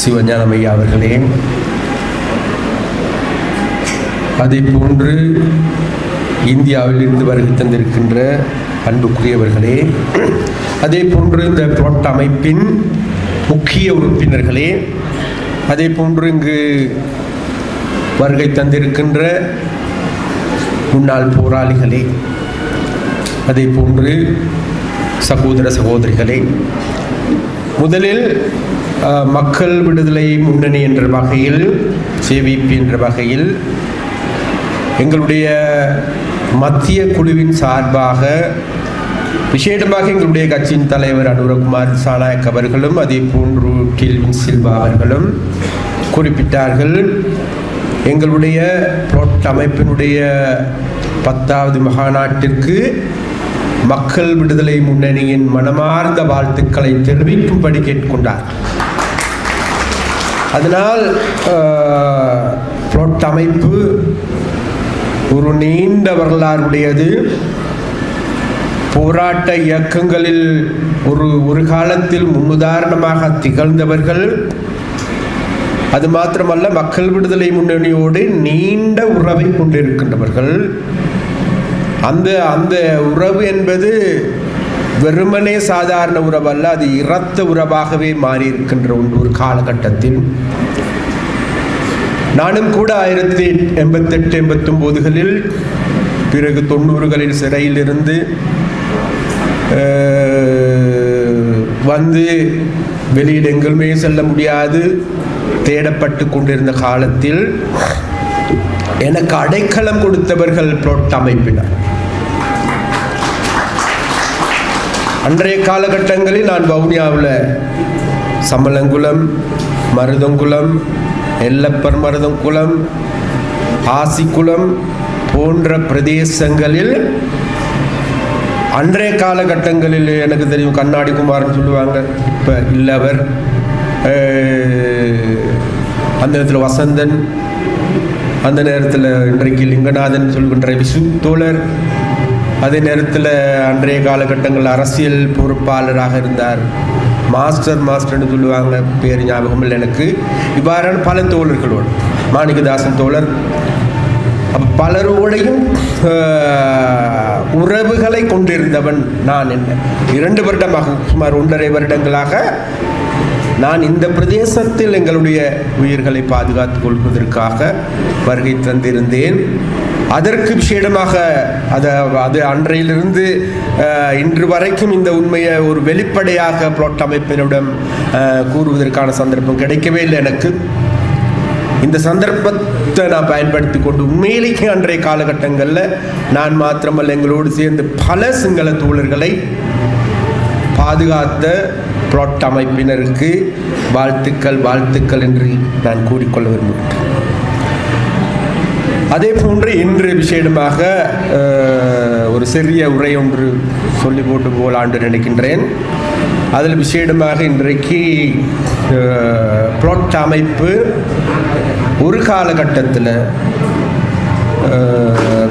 சிவஞானம் ஐயா அவர்களே அதே போன்று இந்தியாவில் இருந்து வருகை தந்திருக்கின்ற அன்புக்குரியவர்களே அதே போன்று இந்த புரோட்ட அமைப்பின் முக்கிய உறுப்பினர்களே அதே போன்று இங்கு வருகை தந்திருக்கின்ற முன்னாள் போராளிகளே அதே போன்று சகோதர சகோதரிகளே முதலில் மக்கள் விடுதலை முன்னணி என்ற வகையில் சேவிபி என்ற வகையில் எங்களுடைய மத்திய குழுவின் சார்பாக விசேடமாக எங்களுடைய கட்சியின் தலைவர் அனுரகுமார் சாநாயக் அவர்களும் அதே போன்று கில்வின் சில்வா அவர்களும் குறிப்பிட்டார்கள். எங்களுடைய புரோட் அமைப்பினுடைய பத்தாவது மகாநாட்டிற்கு மக்கள் விடுதலை முன்னணியின் மனமார்ந்த வாழ்த்துக்களை தெரிவிக்கும்படி கேட்டுக்கொண்டார் அதனால் புளொட் அமைப்பு ஒரு நீண்ட வரலாறுடையது போராட்ட இயக்கங்களில் ஒரு ஒரு காலத்தில் முன்னுதாரணமாக திகழ்ந்தவர்கள். அது மாத்திரமல்ல மக்கள் விடுதலை முன்னணியோடு நீண்ட உறவை கொண்டிருக்கின்றவர்கள். அந்த அந்த உறவு என்பது வெறுமனே சாதாரண உறவல்ல அது இரத்த உறவாகவே மாறியிருக்கின்ற ஒன்று ஒரு காலகட்டத்தில். நானும் கூட ஆயிரத்தி எண்பத்தெட்டு எண்பத்தொம்போதுகளில் பிறகு தொண்ணூறுகளில் சிறையில் இருந்து வந்து வெளியில் எங்குமே செல்ல முடியாது. தேடப்பட்டு கொண்டிருந்த காலத்தில் எனக்கு அடைக்கலம் கொடுத்தவர்கள் புரோட் அமைப்பினர் அன்றைய காலகட்டங்களில் நான் வவுனியாவில் சமலங்குளம் மருதங்குளம் எல்லப்பர் மருதங்குளம் ஆசிக்குளம் போன்ற பிரதேசங்களில் அன்றைய காலகட்டங்களில் எனக்கு தெரியும் கண்ணாடி குமார்னு சொல்லுவாங்க. இப்போ இல்லவர் அந்த நேரத்தில் வசந்தன் அந்த நேரத்தில் இன்றைக்கு லிங்கநாதன் சொல்கின்ற விசு தோழர் அதே நேரத்தில் அன்றைய காலகட்டங்கள் அரசியல் பொறுப்பாளராக இருந்தார். மாஸ்டர் மாஸ்டர்னு சொல்லுவாங்க பேர் ஞாபகம் இல்லை எனக்கு. இவ்வாறான பல தோழர்களோடு மாணிக்கதாசன் தோழர் பலரோடையும் உறவுகளை கொண்டிருந்தவன் நான் என்ன. இரண்டு வருடமாக சுமார் ஒன்றரை வருடங்களாக நான் இந்த பிரதேசத்தில் எங்களுடைய உயிர்களை பாதுகாத்துக் கொள்வதற்காக வருகை தந்திருந்தேன். அதற்கு விஷேடமாக அதை அது அன்றையிலிருந்து இன்று வரைக்கும் இந்த உண்மையை ஒரு வெளிப்படையாக புளொட் அமைப்பினிடம் கூறுவதற்கான சந்தர்ப்பம் கிடைக்கவே இல்லை எனக்கு. இந்த சந்தர்ப்பத்தை நான் பயன்படுத்தி கொண்டு உண்மையிலேயே அன்றைய காலகட்டங்களில் நான் மாத்திரமல்ல எங்களோடு சேர்ந்து பல சிங்கள தோழர்களை பாதுகாத்த புளொட் அமைப்பினருக்கு வாழ்த்துக்கள் வாழ்த்துக்கள் என்று நான் கூறிக்கொள்ள விரும்புகிறேன். அதே போன்று இன்று விசேடமாக ஒரு சிறிய உரை ஒன்று சொல்லி போட்டு போலாண்டு நினைக்கின்றேன். அதில் விசேடமாக இன்றைக்கு அஹ், புளொட் அமைப்பு ஒரு காலகட்டத்தில்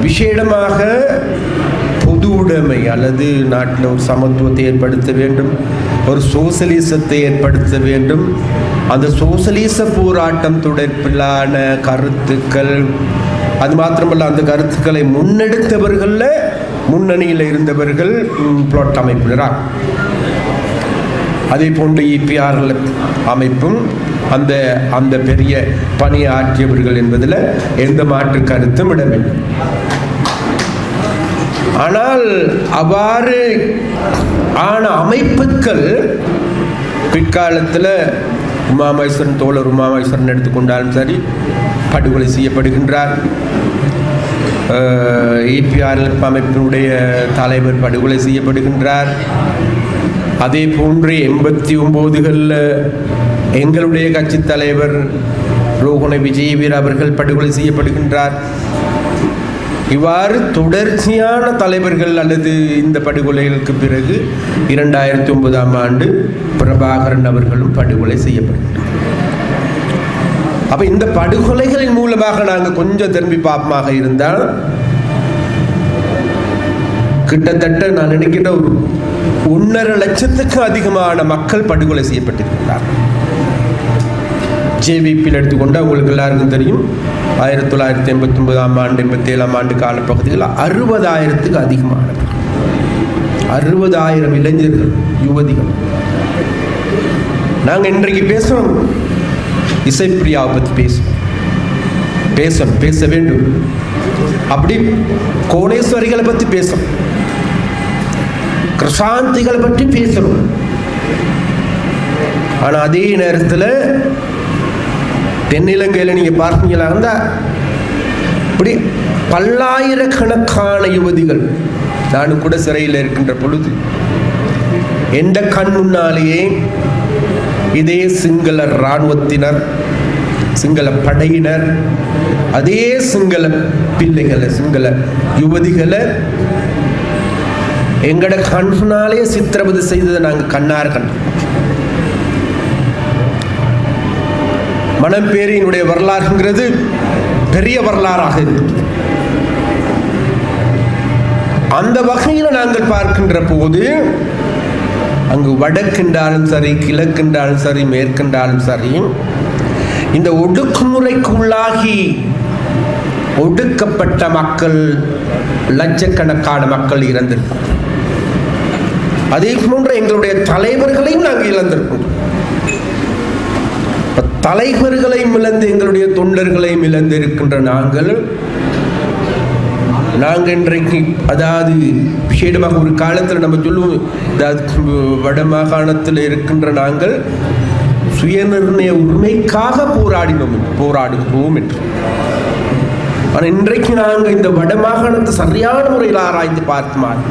விஷேடமாக விசேடமாக பொது உடைமை அல்லது நாட்டில் ஒரு சமத்துவத்தை ஏற்படுத்த வேண்டும் ஒரு சோசலிசத்தை ஏற்படுத்த வேண்டும். அந்த சோசலிச போராட்டம் தொடர்பிலான கருத்துக்கள் அது மாத்திரமல்ல அந்த கருத்துக்களை முன்னெடுத்தவர்களில் முன்னணியில் இருந்தவர்கள் பிளாட் அமைப்பினராக அதே போன்று இபிஆர் அமைப்பும் அந்த அந்த பெரிய பணியை ஆற்றியவர்கள் என்பதில் எந்த மாற்று கருத்தும் இடமில்லை. ஆனால் அவ்வாறு ஆன அமைப்புகள் பிற்காலத்தில் உமாமேஸ்வரன் தோழர் உமாமேஸ்வரன் எடுத்துக்கொண்டாலும் சரி படுகொலை செய்யப்படுகின்றார். ஏபிஆர்எல் அமைப்பினுடைய தலைவர் படுகொலை செய்யப்படுகின்றார். அதே போன்று எண்பத்தி ஒம்போதுகளில் எங்களுடைய கட்சி தலைவர் ரோகண விஜயவீர் அவர்கள் படுகொலை செய்யப்படுகின்றார். இவ்வாறு தொடர்ச்சியான தலைவர்கள் அல்லது இந்த படுகொலைகளுக்கு பிறகு இரண்டாயிரத்தி ஒன்பதாம் ஆண்டு பிரபாகரன் அவர்களும் படுகொலை செய்யப்படுகின்றனர் அப்ப இந்த படுகொலைகளின் மூலமாக நாங்கள் கொஞ்சம் திரும்பி பார்ப்பமாக இருந்தால் கிட்டத்தட்ட நான் நினைக்கிற ஒரு ஒன்றரை லட்சத்துக்கு அதிகமான மக்கள் படுகொலை செய்யப்பட்டிருக்கிறார். ஜேவிபியில் எடுத்துக்கொண்டு உங்களுக்கு எல்லாருக்கும் தெரியும். ஆயிரத்தி தொள்ளாயிரத்தி எண்பத்தி ஒன்பதாம் ஆண்டு எண்பத்தி ஏழாம் ஆண்டு காலப்பகுதியில் அறுபதாயிரத்துக்கு அதிகமானது அறுபதாயிரம் இளைஞர்கள் யுவதிகள். நாங்கள் இன்றைக்கு பேசுகிறோம் இசைப்பிரியாவை பற்றி பேசும் பேசணும் பேச வேண்டும். அப்படி கோணேஸ்வரிகளை பற்றி பேசணும் கிருஷாந்திகளை பற்றி பேசணும் ஆனால் அதே நேரத்தில் தென்னிலங்கையில் நீங்கள் பார்த்தீங்களா இருந்தால் இப்படி பல்லாயிரக்கணக்கான யுவதிகள் நானும் கூட சிறையில் இருக்கின்ற பொழுது எந்த கண் முன்னாலேயே இதே சிங்கள இராணுவத்தினர் சிங்கள படையினர் அதே சிங்கள பிள்ளைகளை சிங்கள யுவதிகளை எங்கட கண்ணாலே சித்திரவதை செய்ததை நாங்கள் கண்ணார் கண்டோம். மணப்பேரியினுடைய வரலாறுங்கிறது பெரிய வரலாறாக இருக்குது அந்த வகையில் நாங்கள் பார்க்கின்ற போது அங்கு வடக்கின்றாலும் சரி கிழக்கின்றாலும் சரி மேற்கின்றாலும் சரி இந்த ஒடுக்குமுறைக்குள்ளாகி ஒடுக்கப்பட்ட மக்கள் லட்சக்கணக்கான மக்கள் இறந்திருக்கும் அதே போன்ற எங்களுடைய தலைவர்களையும் நாங்கள் இழந்திருக்கோம் தலைவர்களையும் இழந்து எங்களுடைய தொண்டர்களையும் இழந்து இருக்கின்ற நாங்கள் நாங்கள் இன்றைக்கு அதாவது விசேடமாக ஒரு காலத்தில் நம்ம சொல்லுவோம் அதாவது வட மாகாணத்தில் இருக்கின்ற நாங்கள் சுயநிர்ணய உரிமைக்காக போராடினோம் போராடுகிறோம் என்று. ஆனால் இன்றைக்கு நாங்கள் இந்த வட மாகாணத்தை சரியான முறையில் ஆராய்ந்து பார்த்துமால்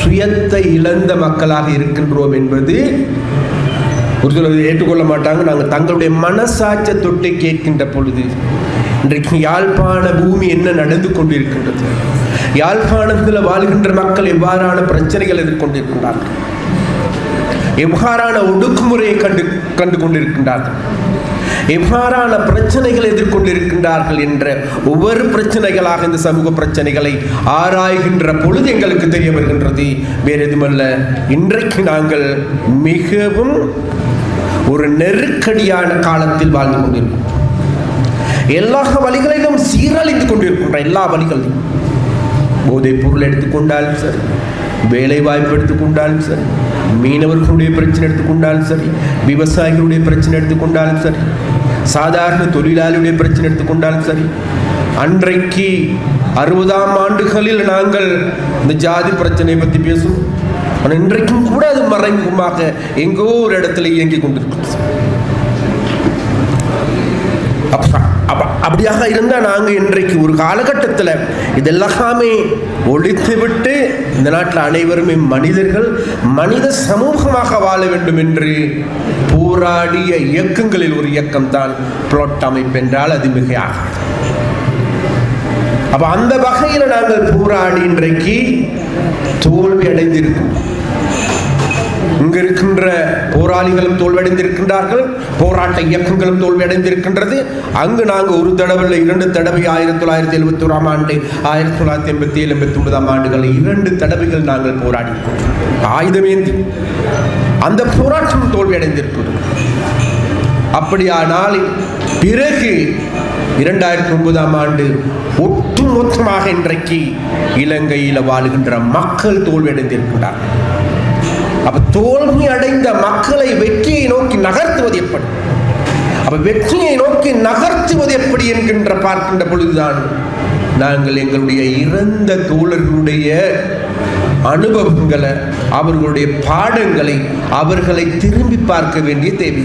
சுயத்தை இழந்த மக்களாக இருக்கின்றோம் என்பது ஒரு சிலர் ஏற்றுக்கொள்ள மாட்டாங்க. நாங்கள் தங்களுடைய மனசாட்ச தொட்டை கேட்கின்ற பொழுது இன்றைக்கு யாழ்ப்பாண பூமி என்ன நடந்து கொண்டிருக்கின்றது? யாழ்ப்பாணத்தில் வாழ்கின்ற மக்கள் எவ்வாறான பிரச்சனைகள் எதிர்கொண்டிருக்கின்றார்கள்? எவ்வாறான ஒடுக்குமுறையை கண்டு கண்டு கொண்டிருக்கின்றார்கள் எவ்வாறான பிரச்சனைகள் எதிர்கொண்டிருக்கின்றார்கள் என்ற ஒவ்வொரு பிரச்சனைகளாக இந்த சமூக பிரச்சனைகளை ஆராய்கின்ற பொழுது எங்களுக்கு தெரிய வருகின்றது. வேறு எதுமல்ல இன்றைக்கு நாங்கள் மிகவும் ஒரு நெருக்கடியான காலத்தில் வாழ்ந்து கொண்டிருக்கிறோம். எல்லா வழிகளிலும் சீரழிந்து கொண்டிருக்கின்ற எல்லா வழிகளிலும் போதைப் பொருள் எடுத்துக்கொண்டாலும் சரி வேலை வாய்ப்பு எடுத்துக்கொண்டாலும் சரி மீனவர்களுடைய பிரச்சனை எடுத்துக்கொண்டாலும் சரி விவசாயிகளுடைய பிரச்சனை எடுத்துக்கொண்டாலும் சரி சாதாரண தொழிலாளியுடைய பிரச்சனை எடுத்துக்கொண்டாலும் சரி அன்றைக்கு அறுபதாம் ஆண்டுகளில் நாங்கள் இந்த ஜாதி பிரச்சனை பற்றி பேசுவோம் ஆனால் இன்றைக்கும் கூட அது மறைமுகமாக எங்கோ ஒரு இடத்துல இயங்கிக் கொண்டிருக்கிறது. அப்ப- அப்படியாக இருந்தால் நாங்கள் இன்றைக்கு ஒரு காலகட்டத்தில் இதெல்லாமே ஒழித்து விட்டு இந்த நாட்டில் அனைவருமே மனிதர்கள் மனித சமூகமாக வாழ வேண்டும் என்று போராடிய இயக்கங்களில் ஒரு இயக்கம் தான் புளொட் அமைப்பு என்றால் அது மிகையாக அப்ப அந்த வகையில் நாங்கள் போராடி இன்றைக்கு தோல்வி அடைந்திருக்கோம் இங்க இருக்கின்ற போராளிகளும் தோல்வியடைந்திருக்கின்றார்கள். போராட்ட இயக்கங்களும் தோல்வியடைந்திருக்கின்றது. அங்கு நாங்கள் ஒரு தடவை இல்லை, இரண்டு தடவை. ஆயிரத்தி தொள்ளாயிரத்தி எழுபத்தி ஓராம் ஆண்டு ஆயிரத்தி தொள்ளாயிரத்தி எண்பத்தி ஏழு எண்பத்தி ஒன்பதாம் ஆண்டுகள் இரண்டு தடவைகள் நாங்கள் போராடி ஆயுதமேந்தி. அந்த போராட்டம் தோல்வியடைந்திருக்கிறது. அப்படியானால் பிறகு இரண்டாயிரத்தி ஒன்பதாம் ஆண்டு ஒட்டுமொத்தமாக இன்றைக்கு இலங்கையில் வாழுகின்ற மக்கள் தோல்வியடைந்திருக்கிறார்கள். அப்ப தோல்வி அடைந்த மக்களை வெற்றியை நோக்கி நகர்த்துவது எப்படி? அப்ப வெற்றியை நோக்கி நகர்த்துவது எப்படி என்கின்ற பார்க்கின்ற பொழுதுதான் நாங்கள் எங்களுடைய இறந்த தோழர்களுடைய அனுபவங்களை அவர்களுடைய பாடங்களை அவர்களை திரும்பி பார்க்க வேண்டிய தேவை.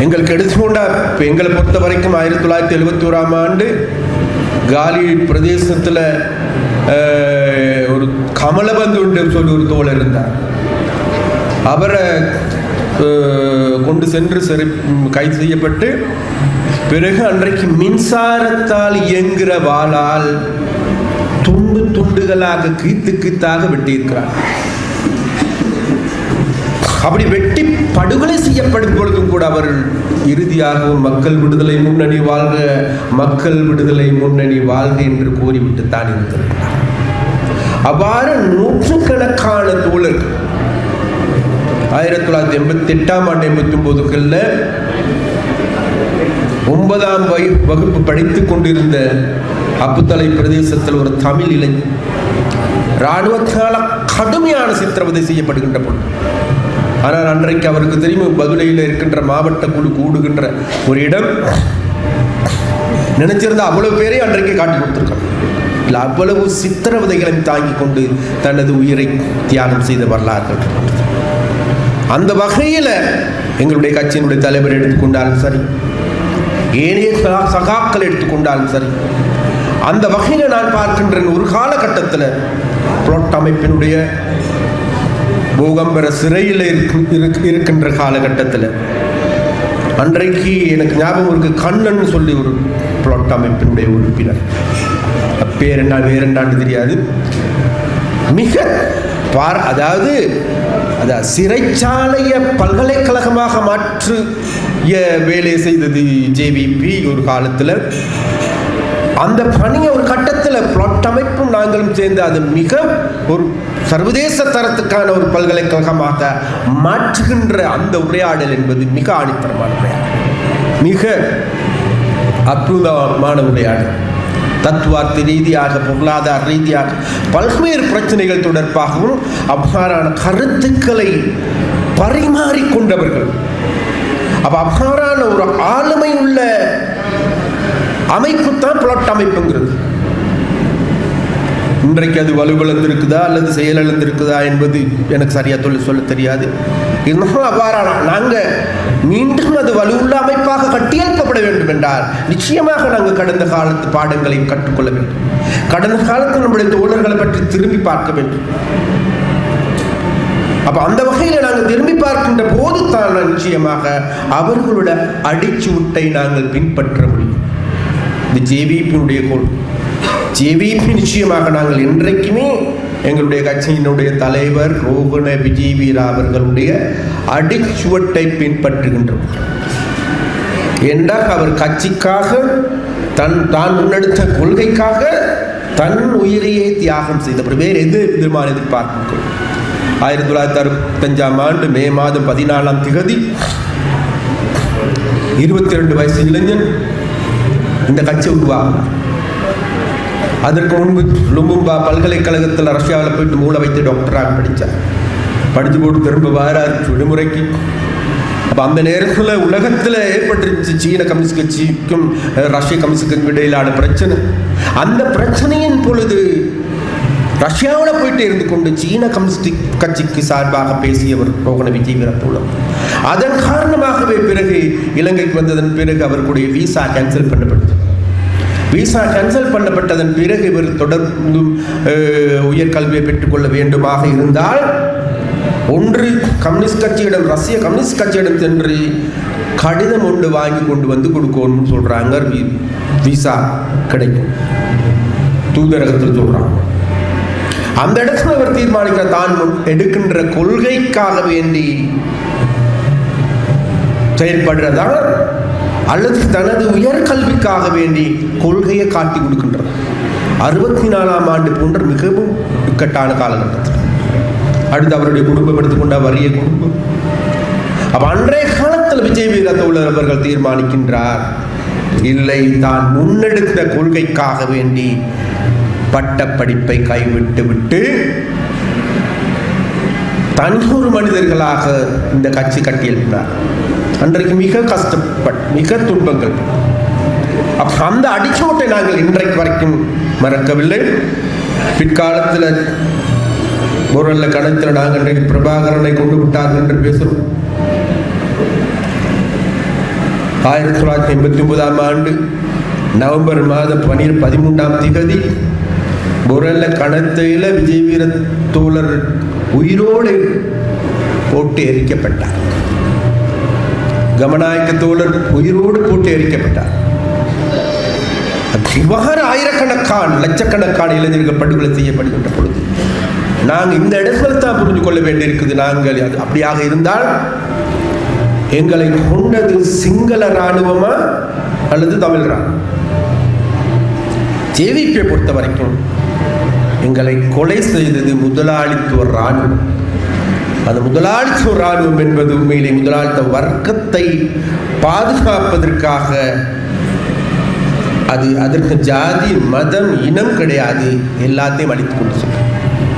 எங்களுக்கு எடுத்துக்கொண்டா இப்போ எங்களை பொறுத்த வரைக்கும் ஆயிரத்தி தொள்ளாயிரத்தி எழுபத்தி ஓராம் ஆண்டு காலி பிரதேசத்தில் ஒரு கமலபந்து சொல்லி ஒரு தோழர் இருந்தார். அவரை கொண்டு சென்று சரி கைது செய்யப்பட்டு பிறகு அன்றைக்கு மின்சாரத்தால் இயங்குகிற வாளால் துண்டு துண்டுகளாக கீத்து கீத்தாக வெட்டியிருக்கிறார். அப்படி வெட்டி படுகொலை செய்யப்படும் பொழுதும் கூட அவர் இறுதியாக மக்கள் விடுதலை முன்னணி வாழ்க மக்கள் விடுதலை முன்னணி வாழ்க என்று கூறிவிட்டு தான் இருக்கிறார் அவ்வாறு நூற்றுக்கணக்கான தோழர்கள். ஆயிரத்தி தொள்ளாயிரத்தி எண்பத்தி எட்டாம் ஆண்டு எண்பத்தி ஒன்பதுகளில் ஒன்பதாம் வகை வகுப்பு படித்துக் கொண்டிருந்த அப்புத்தலை பிரதேசத்தில் ஒரு தமிழ் இளைஞர் இராணுவத்தால் கடுமையான சித்திரவதை செய்யப்படுகின்ற பொழுது ஆனால் அன்றைக்கு அவருக்கு தெரியும் பதுளையில் இருக்கின்ற மாவட்ட குழு கூடுகின்ற ஒரு இடம் நினைச்சிருந்த அவ்வளவு பேரையும் அன்றைக்கு காட்டி கொடுத்துருக்காங்க. அவ்வளவு சித்திரவதைகளையும் தாங்கி கொண்டு தனது உயிரை தியாகம் செய்த வரலாறுகள் அந்த வகையில் எங்களுடைய கட்சியினுடைய தலைவர் எடுத்துக்கொண்டாலும் சரி ஏனைய சகா- சகாக்கள் எடுத்துக்கொண்டாலும் சரி அந்த வகையில் நான் பார்க்கின்றேன் ஒரு காலகட்டத்தில் புளொட் அமைப்பினுடைய பூகம்பர சிறையில் இருக்கு- இருக்கின்ற காலகட்டத்தில் அன்றைக்கு எனக்கு ஞாபகம் இருக்கு கண்ணன் சொல்லி ஒரு புளொட் அமைப்பினுடைய உறுப்பினர். பேர் என்ன வேறு என்னான்னு தெரியாது. மிக பார் அதாவது அதாவது சிறைச்சாலையை பல்கலைக்கழகமாக மாற்று வேலை செய்தது ஜேவிபி ஒரு காலத்தில். அந்த பணியை ஒரு கட்டத்தில் பிளாட் அமைப்பும் நாங்களும் சேர்ந்து அது மிக ஒரு சர்வதேச தரத்துக்கான ஒரு பல்கலைக்கழகமாக மாற்றுகின்ற அந்த உரையாடல் என்பது மிக ஆணித்தரமான உரையாடல். மிக அற்புதமான உரையாடல். தத்துவார்த்த ரீதியாக பொருளாதார ரீதியாக பல்வேறு பிரச்சனைகள் தொடர்பாகவும் அவ்வாறான கருத்துக்களை பரிமாறிக்கொண்டவர்கள். அப்ப அவ்வாறான ஒரு ஆளுமை உள்ள அமைப்பு தான் புலட் அமைப்புங்கிறது. இன்றைக்கு அது வலுவிழந்திருக்குதா அல்லது செயலிழந்திருக்குதா என்பது எனக்கு சரியா சொல்ல சொல்ல தெரியாது. இருந்தாலும் அவ்வாறான நாங்கள் மீண்டும் அது வலுவுள்ள அமைப்பாக கட்டியெழுப்பப்பட வேண்டும் என்றால் நிச்சயமாக நாங்கள் கடந்த காலத்து பாடங்களை கற்றுக்கொள்ள வேண்டும். கடந்த காலத்தில் நம்முடைய தோழர்களை பற்றி திரும்பி பார்க்க வேண்டும். அப்ப அந்த வகையில் நாங்கள் திரும்பி பார்க்கின்ற போது தான் நிச்சயமாக அவர்களோட அடிச்சுவட்டை நாங்கள் பின்பற்ற முடியும். இது ஜேவிபியினுடைய கோல் ஜேவிபி நிச்சயமாக நாங்கள் என்றைக்குமே எங்களுடைய கட்சியினுடைய தலைவர் ரோகண விஜய் அவர்களுடைய அடிச்சுவட்டை பின்பற்றுகின்றோம். என்றால் அவர் கட்சிக்காக தன் தான் முன்னெடுத்த கொள்கைக்காக தன் உயிரையே தியாகம் செய்தவர். வேறு எது விதமான எதிர்பார்க்கும் ஆயிரத்தி தொள்ளாயிரத்தி அறுபத்தஞ்சாம் ஆண்டு மே மாதம் பதினாலாம் திகதி இருபத்தி ரெண்டு வயசு இளைஞன் இந்த கட்சி உருவாகும் அதற்கு முன்பு லும்பும்பா பல்கலைக்கழகத்தில் ரஷ்யாவில் போயிட்டு மூளை வைத்து டாக்டராக படித்தார் படித்து போட்டு திரும்ப வாரார் விடுமுறைக்கு. அப்போ அந்த நேரத்தில் உலகத்தில் ஏற்பட்டிருந்துச்சு சீன கம்யூனிஸ்ட் கட்சிக்கும் ரஷ்ய கம்யூனிஸ்ட் கட்சிக்கும் இடையிலான பிரச்சனை. அந்த பிரச்சனையின் பொழுது ரஷ்யாவில் போயிட்டு இருந்து கொண்டு சீன கம்யூனிஸ்ட் கட்சிக்கு சார்பாக பேசியவர் ரோகண விஜய் வீரத்தோழர் அதன் காரணமாகவே பிறகு இலங்கைக்கு வந்ததன் பிறகு அவர்களுடைய விசா கேன்சல் பண்ணப்பட்டது. விசா கேன்சல் பண்ணப்பட்டதன் பிறகு இவர் தொடர்ந்து உயர்கல்வியை பெற்றுக்கொள்ள வேண்டுமாக இருந்தால் ஒன்று கம்யூனிஸ்ட் கட்சியிடம் ரஷ்ய கம்யூனிஸ்ட் கட்சியிடம் சென்று கடிதம் ஒன்று வாங்கி கொண்டு வந்து கொடுக்கணும்னு சொல்கிறாங்க வி- விசா கிடைக்கும். தூதரகத்தில் சொல்கிறாங்க அந்த இடத்துல அவர் தீர்மானிக்கிற தான் முன் எடுக்கின்ற கொள்கைக்காக வேண்டி செயல்படுறதான் அல்லது தனது உயர்கல்விக்காக வேண்டி கொள்கையை காட்டி கொடுக்கின்றது. அறுபத்தி நாலாம் ஆண்டு போன்ற மிகவும் இக்கட்டான காலகட்டத்தில். அடுத்து அவருடைய குடும்பம் எடுத்துக்கொண்ட வறிய குடும்பம். அப்ப அன்றைய காலத்தில் விஜய் வீரத்தோழர் அவர்கள் தீர்மானிக்கின்றார் இல்லை தான் முன்னெடுத்த கொள்கைக்காக வேண்டி பட்டப்படிப்பை கைவிட்டு விட்டு தனியொரு மனிதர்களாக இந்த கட்சி கட்டியிருக்கிறார் அன்றைக்கு மிக கஷ்டப்பட் மிக துன்பங்கள். அப்ப அந்த அடிச்சோட்டை நாங்கள் இன்றைக்கு வரைக்கும் மறக்கவில்லை. பிற்காலத்தில் ஒரு கணத்தில் நாங்கள் இன்றைக்கு பிரபாகரனை கொண்டு விட்டார்கள் என்று பேசுகிறோம் ஆயிரத்தி தொள்ளாயிரத்தி எண்பத்தி ஒன்பதாம் ஆண்டு நவம்பர் மாதம் பனிர் பதிமூன்றாம் திகதி பொரல்ல கணத்தையில் விஜய் வீர தோழர் உயிரோடு போட்டு எரிக்கப்பட்டார். கமநாயக்க உயிரோடு போட்டு எரிக்கப்பட்டார் இவ்வாறு ஆயிரக்கணக்கான லட்சக்கணக்கான இளைஞர்கள் படுகொலை செய்யப்படுகின்ற பொழுது நாங்கள் இந்த இடத்துல தான் புரிந்து கொள்ள வேண்டியிருக்குது நாங்கள் அது அப்படியாக இருந்தால் எங்களை கொண்டது சிங்கள இராணுவமா அல்லது தமிழ் இராணுவம்? ஜேவிபியை பொறுத்த வரைக்கும் எங்களை கொலை செய்தது முதலாளித்துவ இராணுவம். அந்த முதலாளித்துவ இராணுவம் என்பது உண்மையிலே முதலாளித்துவ வர்க்கத்தை பாதுகாப்பதற்காக. அது அதற்கு ஜாதி மதம் இனம் கிடையாது. எல்லாத்தையும் அழித்து கொண்டு செல்லும்.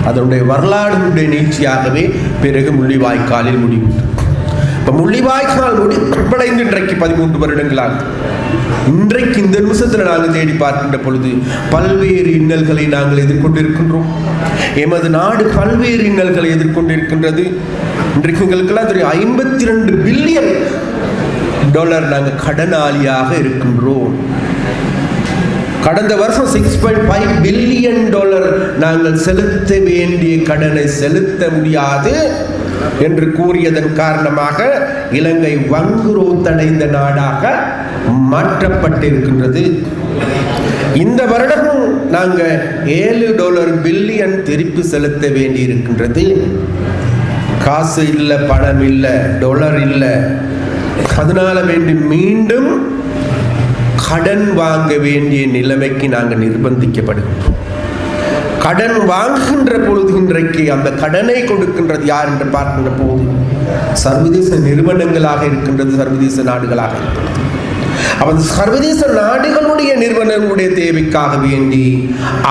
அதனுடைய வரலாறுடைய நீட்சியாகவே பிறகு முள்ளிவாய்க்காலில் முடிவு இப்போ முள்ளிவாய்க்கால் முடிவடைந்து இன்றைக்கு பதிமூன்று வருடங்களாகும் இன்றைக்கு இந்த நிமிஷத்தில் நாங்கள் தேடி பார்க்கின்ற பொழுது பல்வேறு இன்னல்களை நாங்கள் எதிர்கொண்டிருக்கின்றோம். எமது நாடு பல்வேறு இன்னல்களை எதிர்கொண்டிருக்கின்றது. இன்றைக்கு எங்களுக்கெல்லாம் தெரியும் ஐம்பத்தி ரெண்டு பில்லியன் டாலர் நாங்கள் கடனாளியாக இருக்கின்றோம். கடந்த வருஷம் six point five billion dollar நாங்கள் செலுத்த வேண்டிய கடனை செலுத்த முடியாது. என்று கூறியதன் காரணமாக இலங்கை வங்குரோத்தடைந்த நாடாக மாற்றப்பட்டிருக்கின்றது. இந்த வருடமும் நாங்கள் ஏழு டாலர் பில்லியன் திருப்பி செலுத்த வேண்டி இருக்கின்றது காசு இல்லை பணம் இல்லை டாலர் இல்லை. அதனால வேண்டி மீண்டும் கடன் வாங்க வேண்டிய நிலைமைக்கு நாங்கள் நிர்பந்திக்கப்படுகின்றோம். கடன் வாங்குகின்ற பொழுது இன்றைக்கு அந்த கடனை கொடுக்கின்றது யார் என்று பார்க்கின்ற போது சர்வதேச நிறுவனங்களாக இருக்கின்றது சர்வதேச நாடுகளாக இருக்கின்றது. அவன் சர்வதேச நாடுகளுடைய நிறுவனங்களுடைய தேவைக்காக வேண்டி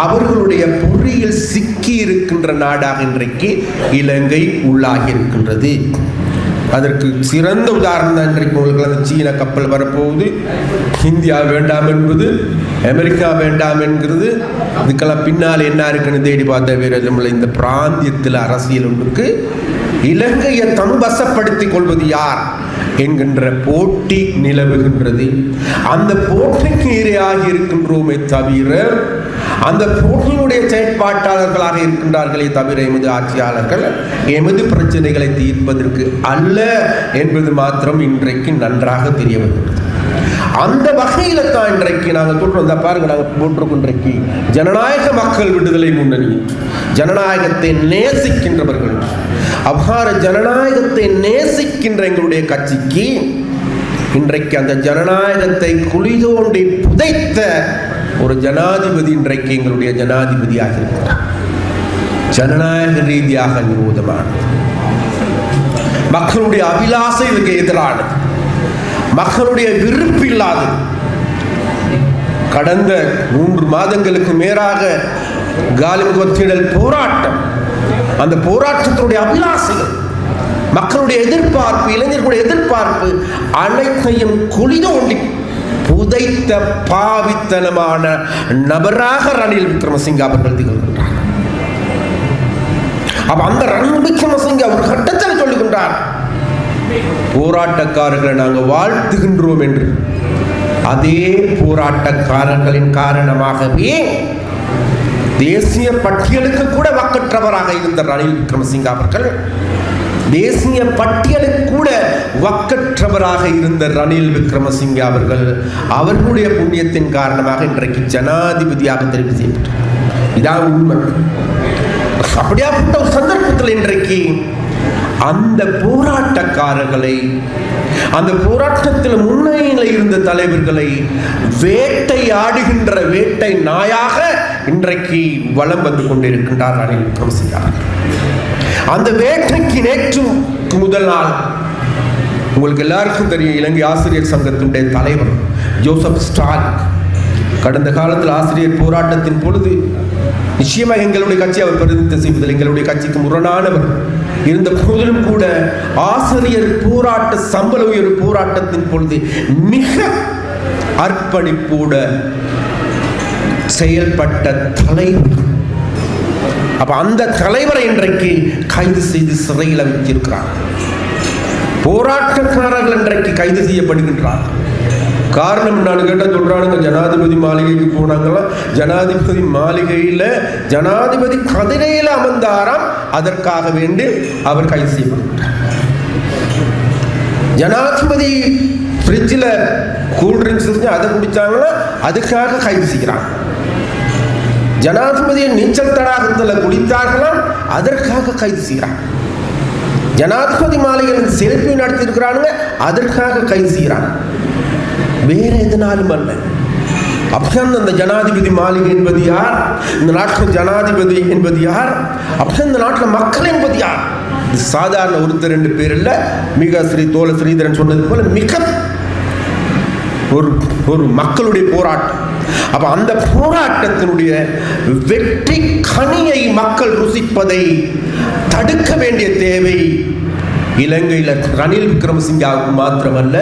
அவர்களுடைய பொறியில் சிக்கி இருக்கின்ற நாடாக இன்றைக்கு இலங்கை உள்ளாகி இருக்கின்றது. அதற்கு சிறந்த உதாரணம் தான் இன்றைக்கு உங்களுக்கு அந்த சீன கப்பல் வரப்போகுது. இந்தியா வேண்டாம் என்பது அமெரிக்கா வேண்டாம் என்கிறது. இதுக்கெல்லாம் பின்னால் என்ன இருக்குன்னு தேடி பார்த்த வீரர்கள் இந்த பிராந்தியத்தில் அரசியல் ஒன்றுக்கு இலங்கையை தம் வசப்படுத்திக் கொள்வது யார்? என்கின்ற போட்டி நிலவுகின்றது. அந்த போட்டிக்கு இரையாக இருக்கின்றோமே தவிர அந்த போட்டியினுடைய செயற்பாட்டாளர்களாக இருக்கின்றார்களே தவிர எமது ஆட்சியாளர்கள் எமது பிரச்சனைகளை தீர்ப்பதற்கு அல்ல என்பது மாத்திரம் இன்றைக்கு நன்றாக தெரிய வருகிறது அந்த வகையில தான் இன்றைக்கு நாங்கள் சொல்றோம் பாருங்க நாங்கள் போட்டிருக்கோம் இன்றைக்கு. ஜனநாயக மக்கள் விடுதலை முன்னணி ஜனநாயகத்தை நேசிக்கின்றவர்கள் அவ்வாறு ஜனநாயகத்தை நேசிக்கின்ற எங்களுடைய கட்சிக்கு இன்றைக்கு அந்த ஜனநாயகத்தை குளிதோண்டி புதைத்த ஒரு ஜனாதிபதி இன்றைக்கு எங்களுடைய ஜனாதிபதியாக இருக்கிறார். ஜனநாயக ரீதியாக விரோதமானது. மக்களுடைய அபிலாசை இதுக்கு எதிரானது. மக்களுடைய விருப்பு இல்லாதது. கடந்த மூன்று மாதங்களுக்கு மேலாக காலிபத்திடல் போராட்டம் அந்த போராட்டத்தினுடைய அபிலாசைகள் மக்களுடைய எதிர்பார்ப்பு இளைஞர்களுடைய எதிர்பார்ப்பு அனைத்தையும் குளிதோண்டி புதைத்த பாவித்தனமான நபராக ரணில் விக்ரமசிங்க அவர்கள் திகழ்கின்றார். அப்ப அந்த ரணில் விக்ரமசிங்க ஒரு கட்டத்தில் சொல்லுகின்றார் போராட்டக்காரர்களை நாங்கள் வாழ்த்துகின்றோம் என்று. அதே போராட்டக்காரர்களின் காரணமாகவே தேசிய பட்டியலுக்கு கூட வக்கற்றவராக இருந்த ரணில் விக்ரமசிங்க அவர்கள் தேசிய பட்டியலுக்கு கூட வக்கற்றவராக இருந்த ரணில் விக்ரமசிங்க அவர்கள் அவர்களுடைய புண்ணியத்தின் காரணமாக இன்றைக்கு ஜனாதிபதியாக தெரிவு செய்யப்பட்டார். இதான் உண்மை. அப்படியாப்பட்ட ஒரு சந்தர்ப்பத்தில் இன்றைக்கு அந்த போராட்டக்காரர்களை அந்த போராட்டத்தில் முன்னணியில் இருந்த தலைவர்களை வேட்டையாடுகின்ற வேட்டை நாயாக இன்றைக்கு வலம் வந்து கொண்டிருக்கின்றார் ரணில் விக்ரமசிங்க. அந்த வேட்டைக்கு நேற்று முதல் நாள் உங்களுக்கு எல்லாருக்கும் தெரியும் இலங்கை ஆசிரியர் சங்கத்தினுடைய தலைவர் ஜோசப் ஸ்டாலின். கடந்த காலத்தில் ஆசிரியர் போராட்டத்தின் பொழுது நிச்சயமாக எங்களுடைய கட்சி அவர் பிரதிநிதித்துவம் செய்வதில் எங்களுடைய கட்சிக்கு முரணானவர். இருந்த போதிலும் கூட ஆசிரியர் போராட்ட சம்பள உயர்வு போராட்டத்தின் பொழுது மிக அர்ப்பணிப்போட செயல்பட்ட தலைவர். அப்ப அந்த தலைவரை இன்றைக்கு கைது செய்து சிறையில் வைத்திருக்கிறார். போராட்டக்காரர்கள் இன்றைக்கு கைது செய்யப்படுகின்றார். காரணம் நான் கேட்ட சொல்றானுங்க ஜனாதிபதி மாளிகைக்கு போனாங்களாம் ஜனாதிபதி மாளிகையில ஜனாதிபதி கதிரையில் அமர்ந்தாராம் அதற்காக வேண்டி அவர் கைது செய்யப்பட்டார் ஜனாதிபதி ஃப்ரிட்ஜில் கூல்ட்ரிங்க்ஸ் இருந்து அதை குடித்தாங்கன்னா அதுக்காக கைது செய்கிறாங்க. ஜனாதிபதியை நீச்சல் தடாகத்தில் குடித்தார்களாம் அதற்காக கைது செய்கிறான் ஜனாதிபதி மாளிகையில் செல்பி நடத்தியிருக்கிறானுங்க அதற்காக கைது செய்கிறான் வேற எதனாலும் அல்ல. அப்பதான் அந்த ஜனாதிபதி மாளிகை என்பது யார்? இந்த நாட்டில் ஜனாதிபதி என்பது யார்? அப்பதான் இந்த நாட்டில் மக்கள் என்பது யார்? சாதாரண ஒருத்தர் ரெண்டு பேர் இல்லை மிக ஸ்ரீ தோல ஸ்ரீதரன் சொன்னது போல மிக ஒரு ஒரு மக்களுடைய போராட்டம். அப்ப அந்த போராட்டத்தினுடைய வெற்றி கனியை மக்கள் ருசிப்பதை தடுக்க வேண்டிய தேவை இலங்கையில் ரணில் விக்ரமசிங்காவுக்கு மாத்திரமல்ல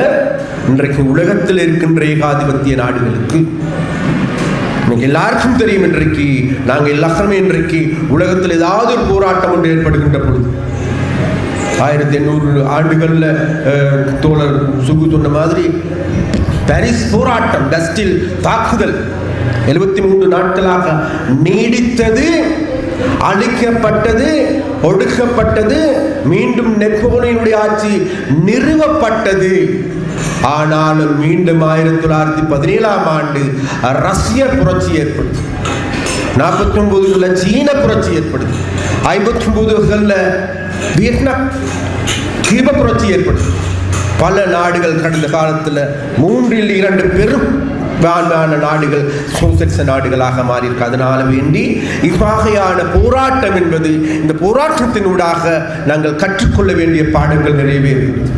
இன்றைக்கு உலகத்தில் இருக்கின்ற ஏகாதிபத்திய நாடுகளுக்கு. இன்னைக்கு எல்லாருக்கும் தெரியும் இன்றைக்கு நாங்கள் எல்லாருமே இன்றைக்கு உலகத்தில் ஏதாவது ஒரு போராட்டம் ஒன்று ஏற்படுகின்ற பொழுது ஆயிரத்தி எண்ணூறு ஆண்டுகளில் தோழர் சுகு சொன்ன மாதிரி பாரிஸ் போராட்டம் டஸ்டில் தாக்குதல். எழுபத்தி மூன்று நாட்களாக நீடித்தது அழிக்கப்பட்டது ஒடுக்கப்பட்டது மீண்டும் நெப்போலியனுடைய ஆட்சி நிறுவப்பட்டது. ஆனாலும் மீண்டும் ஆயிரத்தி தொள்ளாயிரத்தி பதினேழாம் ஆண்டு ரஷ்ய புரட்சி ஏற்படுது. நாற்பத்தி ஒன்பதுல சீன புரட்சி ஏற்படுது. ஐம்பத்தி ஒன்பதுகளில் வியட்நாம் தீப புரட்சி ஏற்படுது. பல நாடுகள் கடந்த காலத்தில் மூன்றில் இரண்டு பெரும் வேண்டான நாடுகள் சோசலிச நாடுகளாக மாறியிருக்கு. அதனால வேண்டி இவ்வகையான போராட்டம் என்பது இந்த போராட்டத்தினூடாக நாங்கள் கற்றுக்கொள்ள வேண்டிய பாடங்கள் நிறையவே இருக்குது.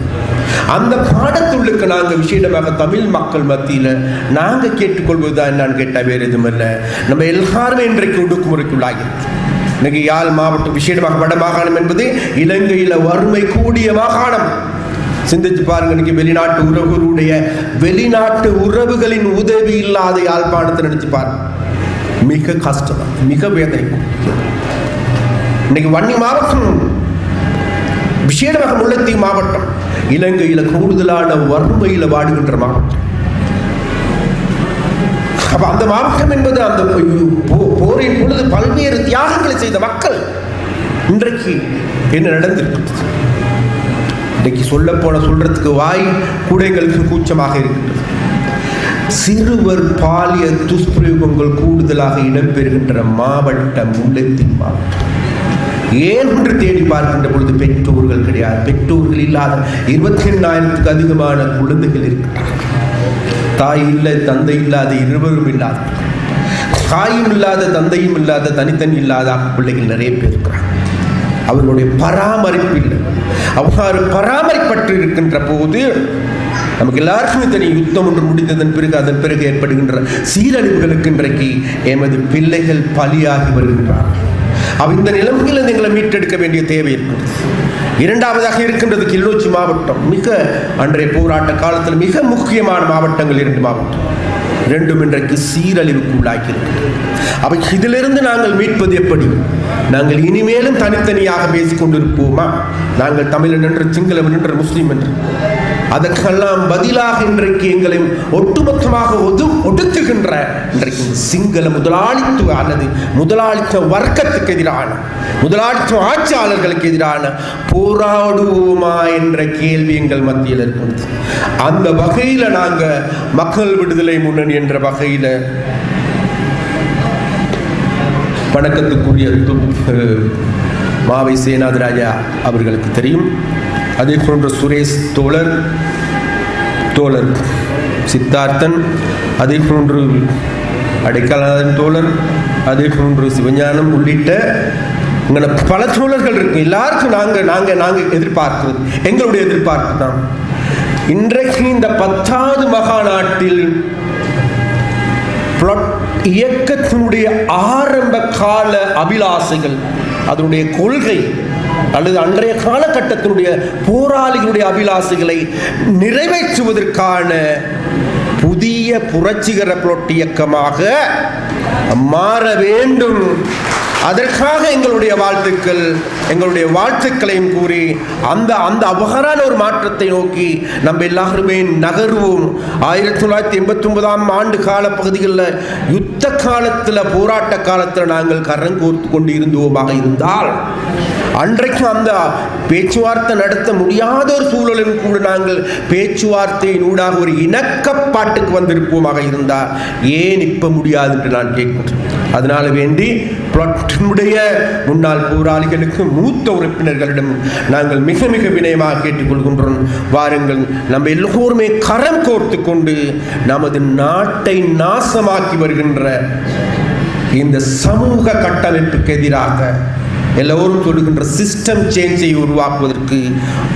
அந்த பாடத்துள்ளுக்கு நாங்கள் விசேடமாக தமிழ் மக்கள் மத்தியில் நாங்கள் கேட்டுக்கொள்வது தான் என்னன்னு கேட்டால் வேறு எதுவும் இல்லை நம்ம எல்லாருமே இன்றைக்கு ஒடுக்குமுறைக்குள்ளாகிருக்கு இன்னைக்கு யாழ் மாவட்டம் விசேடமாக வட மாகாணம் என்பது இலங்கையில் வறுமை கூடிய மாகாணம். சிந்திச்சு பாருங்க இன்னைக்கு வெளிநாட்டு உறவுகளுடைய வெளிநாட்டு உறவுகளின் உதவி இல்லாத யாழ்ப்பாணத்தை நினைச்சு பாருங்க மிக கஷ்டம் மிக வேதனை இன்னைக்கு வன்னி மாவட்டம் விசேடமாக முல்லைத்தீவு மாவட்டம் இலங்கையில் கூடுதலான வறுமையில் வாடுகின்ற மாவட்டம். அப்ப அந்த மாவட்டம் என்பது அந்த போ- போரின் பொழுது பல்வேறு தியாகங்களை செய்த மக்கள் இன்றைக்கு என்ன நடந்திருக்கு இன்னைக்கு சொல்ல போன சொல்றதுக்கு வாய் கூடைகளுக்கு கூச்சமாக இருக்கின்றது. சிறுவர் பாலிய துஷ்பிரயோகங்கள் கூடுதலாக இடம்பெறுகின்ற மாவட்டம் முல்லைத்தீவு மாவட்டம். ஏன் என்று தேடி பார்க்கின்ற பொழுது பெற்றோர்கள் கிடையாது. பெற்றோர்கள் இல்லாத இருபத்தி ரெண்டாயிரத்துக்கு அதிகமான குழந்தைகள் இருக்கிறார்கள் தாய் இல்லை தந்தை இல்லாத இருவரும் இல்லாத தாயும் இல்லாத தந்தையும் இல்லாத தனித்தனி இல்லாத பிள்ளைகள் நிறைய பேர் இருக்கிறாங்க. அவர்களுடைய பராமரிப்பு அவ்வாறு பராமரிப்பட்டு இருக்கின்ற போது நமக்கு எல்லாருக்குமே தெரியும் யுத்தம் ஒன்று முடிந்ததன் பிறகு அதன் பிறகு ஏற்படுகின்ற சீரழிவுகளுக்கு இன்றைக்கு எமது பிள்ளைகள் பலியாகி வருகின்றார்கள். அவ இந்த நிலைமையில் எங்களை மீட்டெடுக்க வேண்டிய தேவை இருக்கிறது இரண்டாவதாக இருக்கின்றது கிளிநொச்சி மாவட்டம். மிக அன்றைய போராட்ட காலத்தில் மிக முக்கியமான மாவட்டங்கள் இரண்டு மாவட்டம் இரண்டும் இன்றைக்கு சீரழிவுக்கு உள்ளாக்கியிருக்கிறது அவை இதிலிருந்து நாங்கள் மீட்பது எப்படி? நாங்கள் இனிமேலும் தனித்தனியாக பேசிக் கொண்டிருப்போமா நாங்கள் தமிழன் என்று சிங்களவன் என்று முஸ்லீம் என்று. அதற்கெல்லாம் பதிலாக இன்றைக்கு எங்களை ஒட்டுமொத்தமாக ஒது ஒடுக்குகின்ற இன்றைக்கு சிங்கள முதலாளித்துவ அல்லது முதலாளித்துவ வர்க்கத்துக்கு எதிரான முதலாளித்துவ ஆட்சியாளர்களுக்கு எதிரான போராடுவோமா என்ற கேள்வி எங்கள் மத்தியில் இருக்கிறது அந்த வகையில் நாங்கள் மக்கள் விடுதலை முன்னணி என்ற வகையில் வணக்கத்துக்குரிய மாவை சேனாதிராஜா அவர்களுக்கு தெரியும். அதே போன்ற சுரேஷ் தோழர் தோழர் சித்தார்த்தன் அதே போன்று அடைக்கலாதன் தோழர் அதே போன்று சிவஞானம் உள்ளிட்ட இங்கே பல தோழர்கள் இருக்கு. எல்லாருக்கும் நாங்கள் நாங்கள் நாங்கள் எதிர்பார்க்கிறது. எங்களுடைய எதிர்பார்ப்பு தான். இன்றைக்கு இந்த பத்தாவது மகா நாட்டில் இயக்கத்தினுடைய ஆரம்ப கால அபிலாசைகள் அதனுடைய கொள்கை அல்லது அன்றைய காலகட்டத்தினுடைய போராளிகளுடைய அபிலாசைகளை நிறைவேற்றுவதற்கான புதிய புரட்சிகர புலட் இயக்கமாக மாற வேண்டும். அதற்காக எங்களுடைய வாழ்த்துக்கள் எங்களுடைய வாழ்த்துக்களையும் கூறி அந்த அந்த அபகரான ஒரு மாற்றத்தை நோக்கி நம்ம எல்லாருமே நகர்வோம். ஆயிரத்தி தொள்ளாயிரத்தி எண்பத்தி ஒன்பதாம் ஆண்டு கால பகுதிகளில் யுத்த காலத்தில் போராட்ட காலத்தில் நாங்கள் கரங்கோர்த்து கொண்டு இருந்தோமாக இருந்தால் அன்றைக்கும் அந்த பேச்சுவார்த்தை நடத்த முடியாத ஒரு சூழலும் கூட நாங்கள் பேச்சுவார்த்தையின் ஊடாக ஒரு இணக்கப்பாட்டுக்கு வந்திருப்போமாக இருந்தால் ஏன் இப்ப முடியாது என்று நான் கேட்கிறேன் அதனால வேண்டி புலட்டினுடைய முன்னாள் போராளிகளுக்கு மூத்த உறுப்பினர்களிடம் நாங்கள் மிக மிக வினயமாக கேட்டுக்கொள்கின்றோம் வாருங்கள் நம்ம எல்லோருமே கரம் கோர்த்து கொண்டு நமது நாட்டை நாசமாக்கி வருகின்ற இந்த சமூக கட்டமைப்புக்கு எதிராக எல்லோரும் சொல்லுகின்ற சிஸ்டம் சேஞ்சை உருவாக்குவதற்கு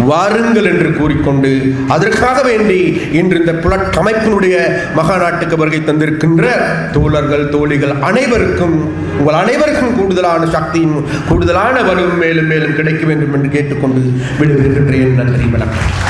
வாருங்கள் என்று கூறிக்கொண்டு அதற்காக வேண்டி இன்று இந்த புலட்டமைப்பினுடைய மகாநாட்டுக்கு வருகை தந்திருக்கின்ற தோழர்கள் தோழிகள் அனைவருக்கும் உங்கள் அனைவருக்கும் கூடுதலான சக்தியும் கூடுதலான வலுவும் மேலும் மேலும் கிடைக்க வேண்டும் என்று கேட்டுக்கொண்டு விடுவிருக்கின்றேன் நன்றி வணக்கம்.